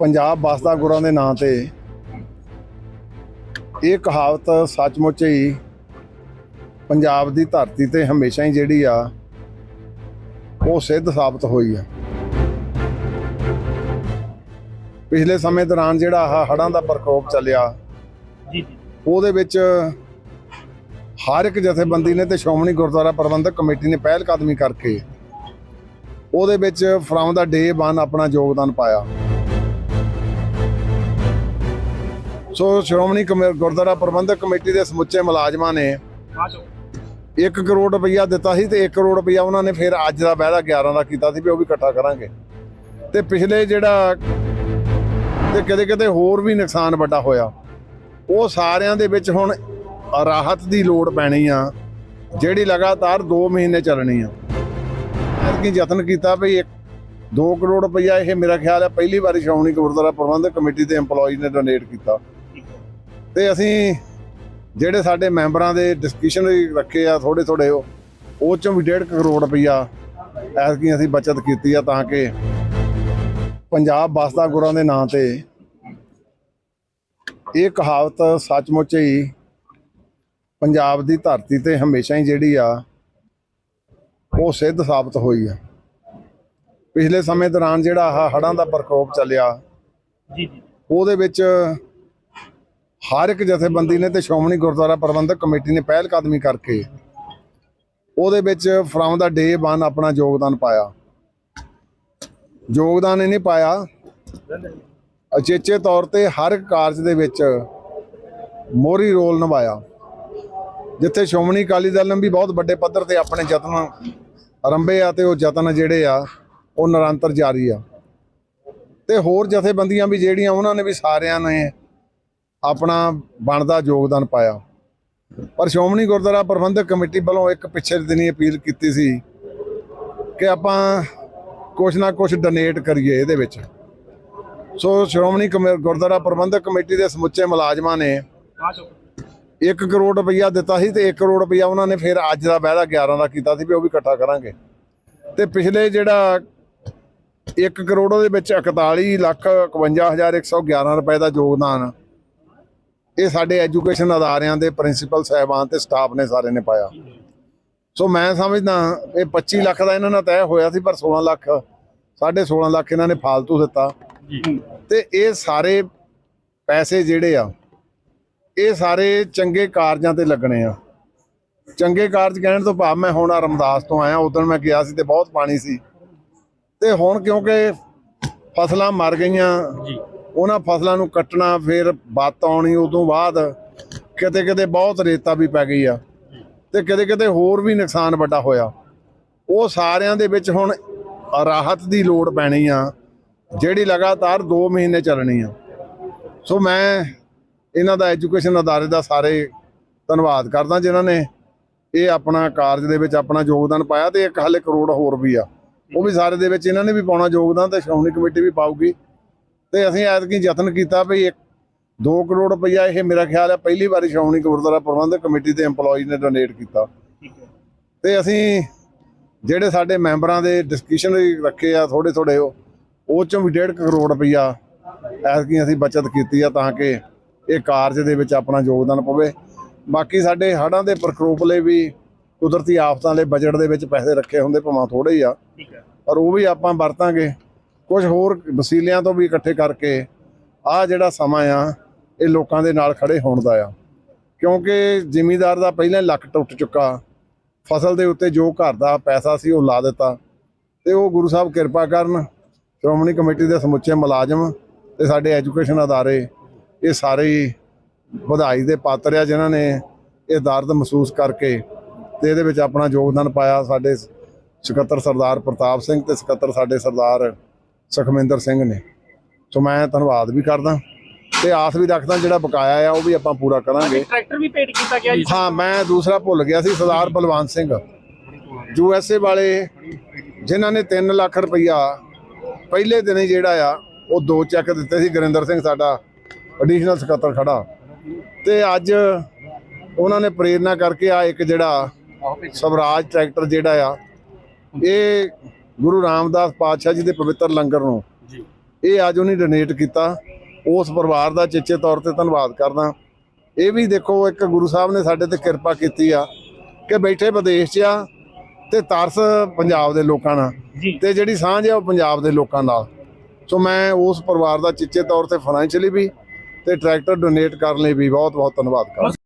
ਪੰਜਾਬ ਬਸਦਾ ਗੁਰਾਂ ਦੇ ਨਾਂ ਤੇ ਇਹ ਕਹਾਵਤ ਸੱਚਮੁੱਚ ਹੀ ਪੰਜਾਬ ਦੀ ਧਰਤੀ ਤੇ ਹਮੇਸ਼ਾ ਹੀ ਜਿਹੜੀ ਆ ਉਹ ਸਿੱਧ ਸਾਬਤ ਹੋਈ ਆ। ਪਿਛਲੇ ਸਮੇਂ ਦੌਰਾਨ ਜਿਹੜਾ ਆਹ ਹੜ੍ਹਾਂ ਦਾ ਪ੍ਰਕੋਪ ਚੱਲਿਆ ਜੀ ਜੀ। ਉਹਦੇ ਵਿੱਚ ਹਰ ਇੱਕ ਜਥੇਬੰਦੀ ਨੇ ਤੇ ਸ਼੍ਰੋਮਣੀ ਗੁਰਦੁਆਰਾ ਪ੍ਰਬੰਧਕ ਕਮੇਟੀ ਨੇ ਪਹਿਲ ਕਦਮੀ ਕਰਕੇ ਉਹਦੇ ਵਿੱਚ ਫਰਮ ਦਾ ਡੇ 1 ਆਪਣਾ ਯੋਗਦਾਨ ਪਾਇਆ। ਸੋ ਸ਼੍ਰੋਮਣੀ ਕਮੇ- ਗੁਰਦੁਆਰਾ ਪ੍ਰਬੰਧਕ ਕਮੇਟੀ ਦੇ ਸਮੁੱਚੇ ਮੁਲਾਜ਼ਮਾਂ ਨੇ 1 ਕਰੋੜ ਰੁਪਈਆ ਦਿੱਤਾ ਸੀ ਤੇ 1 ਕਰੋੜ ਰੁਪਈਆ ਉਹਨਾਂ ਨੇ ਫਿਰ ਅੱਜ ਦਾ ਵਾਅਦਾ 11 ਦਾ ਕੀਤਾ ਸੀ ਵੀ ਉਹ ਵੀ ਇਕੱਠਾ ਕਰਾਂਗੇ। ਤੇ ਪਿਛਲੇ ਜਿਹੜਾ ਤੇ ਕਿਤੇ ਕਿਤੇ ਹੋਰ ਵੀ ਨੁਕਸਾਨ ਵੱਡਾ ਹੋਇਆ। ਉਹ ਸਾਰਿਆਂ ਦੇ ਵਿੱਚ ਹੁਣ ਰਾਹਤ ਦੀ ਲੋੜ ਪੈਣੀ ਆ ਜਿਹੜੀ ਲਗਾਤਾਰ 2 ਮਹੀਨੇ ਚੱਲਣੀ ਆ। ਐਤਕੀ ਯਤਨ ਕੀਤਾ ਵੀ 2 ਕਰੋੜ ਰੁਪਈਆ ਇਹ ਮੇਰਾ ਖਿਆਲ ਹੈ ਪਹਿਲੀ ਵਾਰੀ ਸ਼੍ਰੋਮਣੀ ਗੁਰਦੁਆਰਾ ਪ੍ਰਬੰਧਕ ਕਮੇਟੀ ਦੇ EMPLOYE ਨੇ ਡੋਨੇਟ ਕੀਤਾ। ਤੇ ਅਸੀਂ ਜਿਹੜੇ ਸਾਡੇ ਮੈਂਬਰਾਂ ਦੇ ਡਿਸਕਸ਼ਨ ਰੱਖੇ ਆ ਥੋੜੇ ਥੋੜੇ ਉਹ ਉਹ ਚੋਂ ਵੀ 1.5 ਕਰੋੜ ਰੁਪਈਆ ਐਤਕੀ ਅਸੀਂ ਬਚਤ ਕੀਤੀ ਆ ਤਾਂ ਕਿ ਪੰਜਾਬ ਬਸਦਾ ਗੁਰਾਂ ਦੇ ਨਾਂ ਤੇ ਇਹ ਕਹਾਵਤ ਸੱਚਮੁੱਚ ਹੀ ਪੰਜਾਬ ਦੀ ਧਰਤੀ ਤੇ ਹਮੇਸ਼ਾ ਹੀ ਜਿਹੜੀ ਆ ਉਹ ਸਿੱਧ ਸਾਬਤ ਹੋਈ ਆ। ਪਿਛਲੇ ਸਮੇਂ ਦੌਰਾਨ ਜਿਹੜਾ ਹੜ੍ਹਾਂ ਦਾ ਪ੍ਰਕੋਪ ਚੱਲਿਆ ਜੀ ਜੀ। ਉਹਦੇ ਵਿੱਚ ਹਰ ਇੱਕ ਜਥੇਬੰਦੀ ਨੇ ਤੇ ਸ਼੍ਰੋਮਣੀ ਗੁਰਦੁਆਰਾ ਪ੍ਰਬੰਧਕ ਕਮੇਟੀ ਨੇ ਪਹਿਲ ਕਦਮੀ ਕਰਕੇ ਉਹਦੇ ਵਿੱਚ ਫਰਮ ਦਾ ਡੇ 1 ਆਪਣਾ ਯੋਗਦਾਨ ਪਾਇਆ। ਯੋਗਦਾਨ ਇਹ ਨਹੀਂ ਪਾਇਆ। ਅਚੇਚੇ ਤੌਰ ਤੇ ਹਰ ਇੱਕ ਕਾਰਜ ਦੇ ਵਿੱਚ ਮੋਹਰੀ ਰੋਲ ਨਿਭਾਇਆ। ਜਿੱਥੇ ਸ਼੍ਰੋਮਣੀ ਅਕਾਲੀ ਦਲ ਨੇ ਵੀ ਬਹੁਤ ਵੱਡੇ ਪੱਧਰ ਤੇ ਆਪਣੇ ਯਤਨ ਆਰੰਭੇ ਆ ਤੇ ਉਹ ਯਤਨ ਜਿਹੜੇ ਆ, ਉਹ ਨਿਰੰਤਰ ਜਾਰੀ ਆ। ਤੇ ਹੋਰ ਜਥੇਬੰਦੀਆਂ ਵੀ ਜਿਹੜੀਆਂ, ਉਹਨਾਂ ਨੇ ਵੀ ਸਾਰਿਆਂ ਨੇ ਆਪਣਾ ਬਣਦਾ ਯੋਗਦਾਨ ਪਾਇਆ। ਪਰ ਸ਼੍ਰੋਮਣੀ ਗੁਰਦੁਆਰਾ ਪ੍ਰਬੰਧਕ ਕਮੇਟੀ ਵੱਲੋਂ ਇੱਕ ਪਿੱਛੇ ਦਿਨੀ ਅਪੀਲ ਕੀਤੀ ਸੀ ਕਿ ਆਪਾਂ ਕੁਛ ਨਾ ਕੁਛ ਡੋਨੇਟ ਕਰੀਏ ਇਹਦੇ ਵਿੱਚ। ਸੋ ਸ਼੍ਰੋਮਣੀ ਕਮੇ- ਗੁਰਦੁਆਰਾ ਪ੍ਰਬੰਧਕ ਕਮੇਟੀ ਦੇ ਸਮੁੱਚੇ ਮੁਲਾਜ਼ਮਾਂ ਨੇ ਬਾਅਦ 1 ਕਰੋੜ ਰੁਪਈਆ ਦਿੱਤਾ ਸੀ ਤੇ 1 ਕਰੋੜ ਰੁਪਈਆ ਉਹਨਾਂ ਨੇ ਫਿਰ ਅੱਜ ਦਾ ਵਾਅਦਾ 11 ਦਾ ਕੀਤਾ ਸੀ ਵੀ ਉਹ ਵੀ ਇਕੱਠਾ ਕਰਾਂਗੇ। ਤੇ ਪਿਛਲੇ ਜਿਹੜਾ 1 ਕਰੋੜ ਦੇ ਵਿੱਚ 41 ਲੱਖ 51111 ਰੁਪਏ ਦਾ ਯੋਗਦਾਨ ਇਹ ਸਾਡੇ ਐਜੂਕੇਸ਼ਨ ਅਦਾਰਿਆਂ ਦੇ ਪ੍ਰਿੰਸੀਪਲ ਸਾਹਿਬਾਨ ਤੇ ਸਟਾਫ ਨੇ ਸਾਰੇ ਨੇ ਪਾਇਆ। ਸੋ ਮੈਂ ਸਮਝਦਾ ਇਹ 25 ਲੱਖ ਦਾ ਇਹਨਾਂ ਨਾਲ ਤੈਅ ਹੋਇਆ ਸੀ ਪਰ 16 ਲੱਖ ਸਾਢੇ 16 ਲੱਖ ਇਹਨਾਂ ਨੇ ਫਾਲਤੂ ਦਿੱਤਾ। ਤੇ ਇਹ ਸਾਰੇ ਪੈਸੇ ਜਿਹੜੇ ਆ ਇਹ ਸਾਰੇ ਚੰਗੇ ਕਾਰਜਾਂ ਤੇ ਲੱਗਣੇ ਆ। ਚੰਗੇ ਕਾਰਜ ਕਹਿਣ ਤੋਂ ਭਾਵ ਮੈਂ ਹੁਣ ਰਮਦਾਸ ਤੋਂ ਆਇਆ ਉਦੋਂ ਮੈਂ ਗਿਆ ਸੀ ਤੇ ਬਹੁਤ ਪਾਣੀ ਸੀ। ਤੇ ਹੁਣ ਕਿਉਂਕਿ ਫਸਲਾਂ ਮਰ ਗਈਆਂ ਜੀ। ਉਹਨਾਂ ਫਸਲਾਂ ਨੂੰ ਕੱਟਣਾ, ਫਿਰ ਬੱਤ ਆਉਣੀ, ਉਦੋਂ ਬਾਅਦ ਕਿਤੇ ਕਿਤੇ ਬਹੁਤ ਰੇਤਾ ਵੀ ਪੈ ਗਈ ਆ ਤੇ ਕਿਤੇ ਕਿਤੇ ਹੋਰ ਵੀ ਨੁਕਸਾਨ ਵੱਡਾ ਹੋਇਆ। ਉਹ ਸਾਰਿਆਂ ਦੇ ਵਿੱਚ ਹੁਣ ਰਾਹਤ ਦੀ ਲੋੜ ਪੈਣੀ ਆ, ਜਿਹੜੀ ਲਗਾਤਾਰ 2 ਮਹੀਨੇ ਚੱਲਣੀ ਆ। ਸੋ ਮੈਂ ਇਹਨਾਂ ਦਾ ਐਜੂਕੇਸ਼ਨ ਅਦਾਰੇ ਦਾ ਸਾਰੇ ਧੰਨਵਾਦ ਕਰਦਾ ਜਿਨ੍ਹਾਂ ਨੇ ਇਹ ਆਪਣਾ ਕਾਰਜ ਦੇ ਵਿੱਚ ਆਪਣਾ ਯੋਗਦਾਨ ਪਾਇਆ ਤੇ ਇੱਕ ਹਲੇ ਕਰੋੜ ਹੋਰ ਵੀ ਆ। ਉਹ ਵੀ ਸਾਰੇ ਦੇ ਵਿੱਚ ਇਹਨਾਂ ਨੇ ਵੀ ਪਾਉਣਾ ਯੋਗਦਾਨ ਤੇ ਸ਼੍ਰੋਮਣੀ ਕਮੇਟੀ ਵੀ ਪਾਊਗੀ। ਤੇ ਅਸੀਂ ਐਤਕੀ ਯਤਨ ਕੀਤਾ ਵੀ 2 ਕਰੋੜ ਰੁਪਈਆ ਇਹ ਮੇਰਾ ਖਿਆਲ ਹੈ ਪਹਿਲੀ ਵਾਰੀ ਸ਼੍ਰੋਮਣੀ ਗੁਰਦੁਆਰਾ ਪ੍ਰਬੰਧਕ ਕਮੇਟੀ ਦੇ EMPLOYE ਨੇ ਡੋਨੇਟ ਕੀਤਾ। ਤੇ ਅਸੀਂ ਜਿਹੜੇ ਸਾਡੇ ਮੈਂਬਰਾਂ ਦੇ ਡਿਸਕਸ਼ਨ ਰੱਖੇ ਆ ਥੋੜੇ ਥੋੜੇ ਉਹ ਚੋਂ ਵੀ 1.5 ਕਰੋੜ ਰੁਪਈਆ ਐਤਕੀ ਅਸੀਂ ਬਚਤ ਕੀਤੀ ਆ ਤਾਂ ਕਿ ਇਹ ਕਾਰਜ ਦੇ ਵਿੱਚ ਆਪਣਾ ਯੋਗਦਾਨ ਪਵੇ। ਬਾਕੀ ਸਾਡੇ ਹੜ੍ਹਾਂ ਦੇ ਪ੍ਰਕੋਪ ਲਈ ਵੀ ਕੁਦਰਤੀ ਆਫਤਾਂ ਲਈ ਬਜਟ ਦੇ ਵਿੱਚ ਪੈਸੇ ਰੱਖੇ ਹੁੰਦੇ ਭਾਵੇਂ ਥੋੜੇ ਹੀ ਆ। ਠੀਕ ਹੈ। ਪਰ ਉਹ ਵੀ ਆਪਾਂ ਵਰਤਾਂਗੇ। ਕੁਝ ਹੋਰ ਵਸੀਲਿਆਂ ਤੋਂ ਵੀ ਇਕੱਠੇ ਕਰਕੇ ਆ ਜਿਹੜਾ ਸਮਾਂ ਆ, ਇਹ ਲੋਕਾਂ ਦੇ ਨਾਲ ਖੜੇ ਹੋਣ ਦਾ ਆ। ਕਿਉਂਕਿ ਜ਼ਿਮੀਦਾਰ ਦਾ ਪਹਿਲਾਂ ਹੀ ਲੱਕ ਟੁੱਟ ਚੁੱਕਾ। ਫਸਲ ਦੇ ਉੱਤੇ ਜੋ ਘਰ ਦਾ ਪੈਸਾ ਸੀ ਉਹ ਲਾ ਦਿੱਤਾ। ਤੇ ਉਹ ਗੁਰੂ ਸਾਹਿਬ ਕਿਰਪਾ ਕਰਨ, ਸ਼੍ਰੋਮਣੀ ਕਮੇਟੀ ਦੇ ਸਮੁੱਚੇ ਮੁਲਾਜ਼ਮ ਤੇ ਸਾਡੇ ਐਜੂਕੇਸ਼ਨ ਅਦਾਰੇ, ਇਹ ਸਾਰੇ ਵਧਾਈ ਦੇ ਪਾਤਰ ਆ ਜਿਨ੍ਹਾਂ ਨੇ ਇਹ ਦਰਦ ਮਹਿਸੂਸ ਕਰਕੇ ਤੇ ਇਹਦੇ ਵਿੱਚ ਆਪਣਾ ਯੋਗਦਾਨ ਪਾਇਆ ਸਾਡੇ ਸਕੱਤਰ ਸਰਦਾਰ ਪ੍ਰਤਾਪ ਸਿੰਘ ਤੇ ਸਕੱਤਰ ਸਾਡੇ ਸਰਦਾਰ ਸੁਖਮਿੰਦਰ ਸਿੰਘ ਨੇ। ਸੋ ਮੈਂ ਧੰਨਵਾਦ ਵੀ ਕਰਦਾ ਤੇ ਆਸ ਵੀ ਰੱਖਦਾ ਜਿਹੜਾ ਬਕਾਇਆ ਆ ਉਹ ਵੀ ਆਪਾਂ ਪੂਰਾ ਕਰਾਂਗੇ। ਟਰੈਕਟਰ ਵੀ ਭੇਟ ਕੀਤਾ ਗਿਆ ਜੀ। ਹਾਂ ਮੈਂ ਦੂਸਰਾ ਭੁੱਲ ਗਿਆ ਸੀ Sardar Balwant Singh. U S A ਵਾਲੇ ਜਿਨ੍ਹਾਂ ਨੇ 3 ਲੱਖ ਰੁਪਈਆ ਪਹਿਲੇ ਦਿਨ ਹੀ ਜਿਹੜਾ ਆ ਉਹ ਦੋ ਚੈੱਕ ਦਿੱਤੇ ਸੀ। ਗੁਰਿੰਦਰ ਸਿੰਘ ਸਾਡਾ ਐਡੀਸ਼ਨਲ ਸਕੱਤਰ ਖੜਾ। ਤੇ ਅੱਜ ਉਹਨਾਂ ਨੇ ਪ੍ਰੇਰਣਾ ਕਰਕੇ ਆ ਇੱਕ ਜਿਹੜਾ ਸਵਰਾਜ ਟਰੈਕਟਰ ਜਿਹੜਾ ਆ ਇਹ ਗੁਰੂ ਰਾਮਦਾਸ ਪਾਤਸ਼ਾਹ ਜੀ ਦੇ ਪਵਿੱਤਰ ਲੰਗਰ ਨੂੰ। ਜੀ। ਇਹ ਅੱਜ ਉਹਨੇ ਡੋਨੇਟ ਕੀਤਾ। ਉਸ ਪਰਿਵਾਰ ਦਾ ਚੇਚੇ ਤੌਰ ਤੇ ਧੰਨਵਾਦ ਕਰਦਾ। ਇਹ ਵੀ ਦੇਖੋ ਇੱਕ ਗੁਰੂ ਸਾਹਿਬ ਨੇ ਸਾਡੇ ਤੇ ਕਿਰਪਾ ਕੀਤੀ ਆ ਕਿ ਬੈਠੇ ਵਿਦੇਸ਼ 'ਚ ਆ ਤੇ ਤਰਸ ਪੰਜਾਬ ਦੇ ਲੋਕਾਂ ਨਾਲ। ਤੇ ਜਿਹੜੀ ਸਾਂਝ ਆ ਉਹ ਪੰਜਾਬ ਦੇ ਲੋਕਾਂ ਨਾਲ। ਸੋ ਮੈਂ ਉਸ ਪਰਿਵਾਰ ਦਾ ਚਿੱਚੇ ਤੌਰ ਤੇ ਫਾਈਨੈਂਸ਼ੀਅਲੀ ਵੀ ਤੇ ਟਰੈਕਟਰ ਡੋਨੇਟ ਕਰਨ ਲਈ ਵੀ ਬਹੁਤ ਬਹੁਤ ਧੰਨਵਾਦ ਕਰਦਾ।